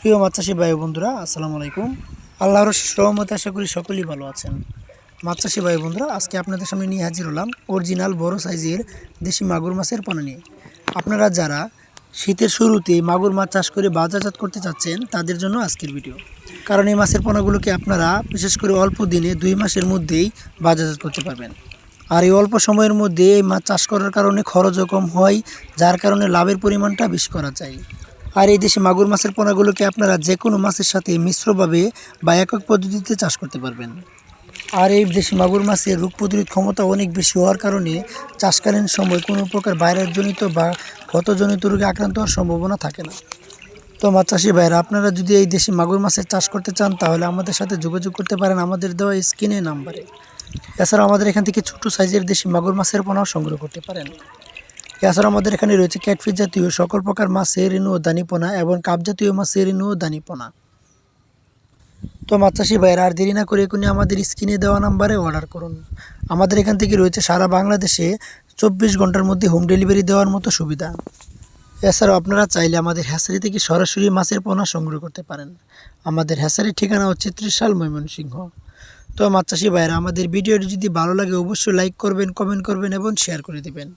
প্রিয় মাছ চাষি ভাই বন্ধুরা, আসসালামু আলাইকুম। আল্লাহর সহমতে আশা করি সকলেই ভালো আছেন। মাছ চাষি ভাই বন্ধুরা, আজকে আপনাদের সামনে নিয়ে হাজির হলাম অরিজিনাল বড় সাইজের দেশি মাগুর মাছের পানা নিয়ে। আপনারা যারা শীতের শুরুতে মাগুর মাছ চাষ করে বাজারজাত করতে চাচ্ছেন, তাদের জন্য আজকের ভিডিও। কারণ এই মাছের পোনাগুলোকে আপনারা বিশেষ করে অল্প দিনে দুই মাসের মধ্যেই বাজারজাত করতে পারবেন। আর এই অল্প সময়ের মধ্যে এই মাছ চাষ করার কারণে খরচও কম হয়, যার কারণে লাভের পরিমাণটা বেশি করা যায়। আর এই দেশে মাগুর মাছের পোনাগুলোকে আপনারা যে কোনো মাছের সাথে মিশ্রভাবে বা একক পদ্ধতিতে চাষ করতে পারবেন। আর এই দেশি মাগুর মাছের রোগ প্রতিরোধ ক্ষমতা অনেক বেশি হওয়ার কারণে চাষকালীন সময় কোনো প্রকার ভাইরাসজনিত বা ক্ষতজনিত রোগে আক্রান্ত হওয়ার সম্ভাবনা থাকে না। তো মাছ চাষি ভাইরা, আপনারা যদি এই দেশি মাগুর মাছের চাষ করতে চান, তাহলে আমাদের সাথে যোগাযোগ করতে পারেন আমাদের দেওয়া স্ক্রিনে নাম্বারে। এছাড়াও আমাদের এখান থেকে ছোট সাইজের দেশি মাগুর মাছের পোনাও সংগ্রহ করতে পারেন। এছাড়া আমাদের এখানে রয়েছে ক্যাটফিস জাতীয় সকল প্রকার মাছের রেণু ও দানিপোনা এবং কাপ জাতীয় মাছের রেণু ও দানিপোনা। তো মাছ চাষি ভাইয়েরা, আর দেরি না করে এখনই আমাদের স্ক্রিনে দেওয়া নাম্বারে অর্ডার করুন। আমাদের এখান থেকে রয়েছে সারা বাংলাদেশে চব্বিশ ঘণ্টার মধ্যে হোম ডেলিভারি দেওয়ার মতো সুবিধা। এছাড়াও আপনারা চাইলে আমাদের হ্যাসারি থেকে সরাসরি মাছের পোনা সংগ্রহ করতে পারেন। আমাদের হ্যাসারির ঠিকানা হচ্ছে ত্রিশাল ময়মনসিংহ। তো মাছ চাষি ভাইয়েরা, আমাদের ভিডিওটি যদি ভালো লাগে অবশ্যই লাইক করবেন, কমেন্ট করবেন এবং শেয়ার করে দেবেন।